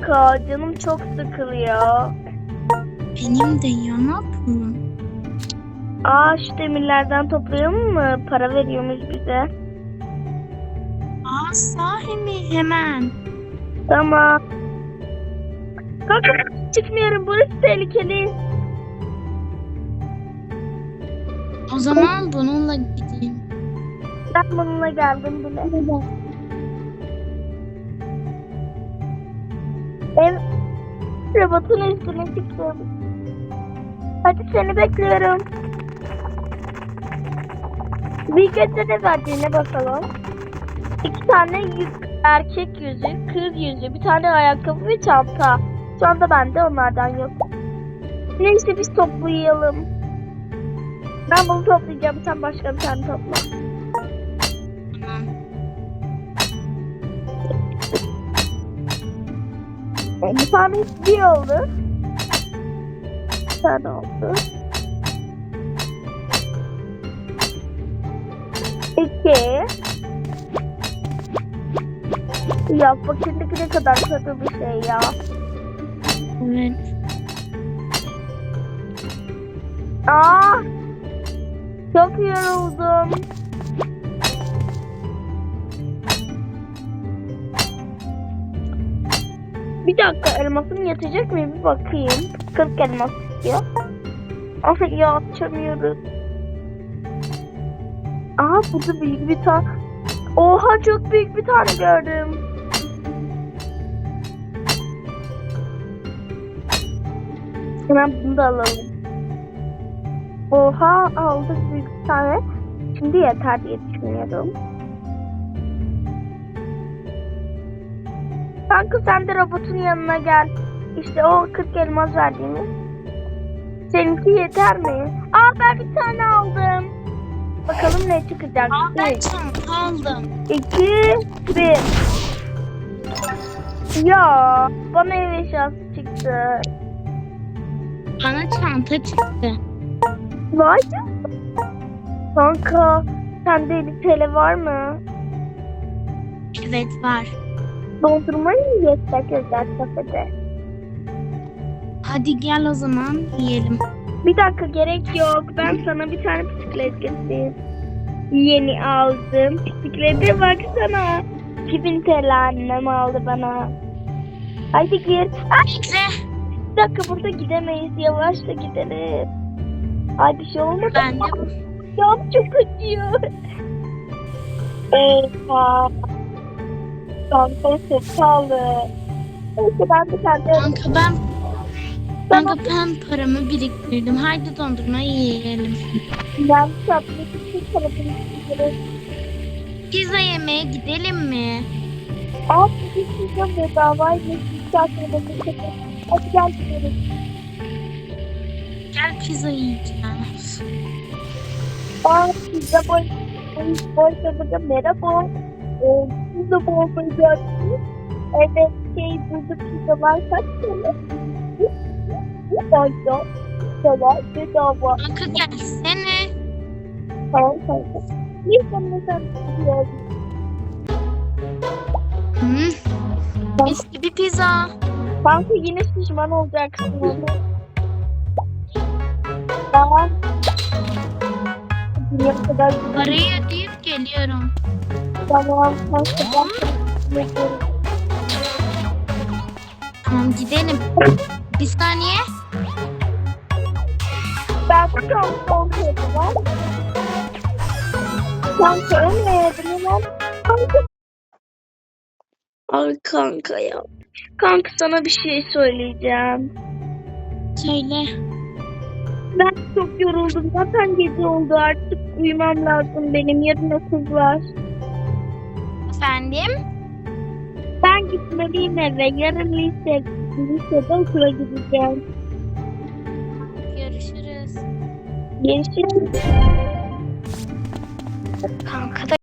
Kanka canım çok sıkılıyor. Benim de ya ne yapayım? Aa şu demirlerden toplayalım mı? Para veriyormuş bize. Aa sahi mi? Hemen. Tamam. Kanka çıkmıyorum. Burası tehlikeli. O zaman bununla gideyim. Ben bununla geldim bile. Ev robotun üstüne çıktım. Hadi seni bekliyorum. Bir gece ne verdiğine bakalım. İki tane yük, erkek yüzü, kız yüzü, bir tane ayakkabı ve çanta. Şu anda bende onlardan yok. Neyse biz toplayalım. Ben bunu toplayacağım. Sen başka bir tane topla. Bir tane bir oldu. Bir tane oldu. İki. Ya fakirlik ne kadar kötü bir şey ya. Evet. Aa! Çok yoruldum. Bir dakika elmasım yetecek mi bir bakayım. 40 elmas istiyor. Ama ya açamıyoruz. Aa burada büyük bir tane. Oha çok büyük bir tane gördüm. Hemen bunu da alalım. Oha aldık büyük bir tane. Şimdi yeter diye düşünüyorum. Kanka sen de robotun yanına gel. İşte o 40 elmas verdiğimiz. Seninki yeter mi? Aa ben bir tane aldım. Bakalım ne çıkacak. Aa ben 3, çanta aldım. 2, 1. Ya bana ev eşyası çıktı. Bana çanta çıktı. Vay canına. Kanka sende bir tele var mı? Evet var. Dondurmayı mı yesek özel kafede? Hadi gel o zaman yiyelim. Bir dakika gerek yok. Ben sana bir tane bisiklet getireyim. Yeni aldım. Bisiklete baksana. 2000 TL annem aldı bana. Haydi gir. Ay, Bekle. bir dakika burada gidemeyiz. Yavaşla gidelim. Ay bir şey olmadı. Ben de Ayağım çok acıyor. Eyvah. Kanka. Neyse ben de kendi kanka ben kanka ben paramı biriktirdim. Haydi dondurma yiyelim. ben çarpmak için tarafını çiziyorum. Pizza yemeye gidelim mi? Aa bir çizeceğim bedavayla bir saatine bakacağım. Hadi gel gidelim. Gel pizza yiyeceğiz. Aa pizza boy. Boy burada merhaba. Ee, pizza boy boyacaksınız. Evet şey burada pizzalar kaç TL? Bedava. Bedava. Bedava. Kanka gelsene. Tamam kanka. Bir tane sen gidiyorsun. Hı. Mis gibi pizza. Kanka yine pişman olacaksın. Tamam. Parayı ödeyip geliyorum. Tamam. Tamam gidelim. Bir saniye. Ben olmuyorum lan. Kanka. Kanka. Ay kanka ya. Kanka sana bir şey söyleyeceğim. Söyle. Ben çok yoruldum. Zaten gece oldu artık. Uyumam lazım benim. Yarın okul var. Efendim? Ben gitmeliyim eve. Yarın lise, lisede okula gideceğim. Görüşürüz. Görüşürüz. Kanka da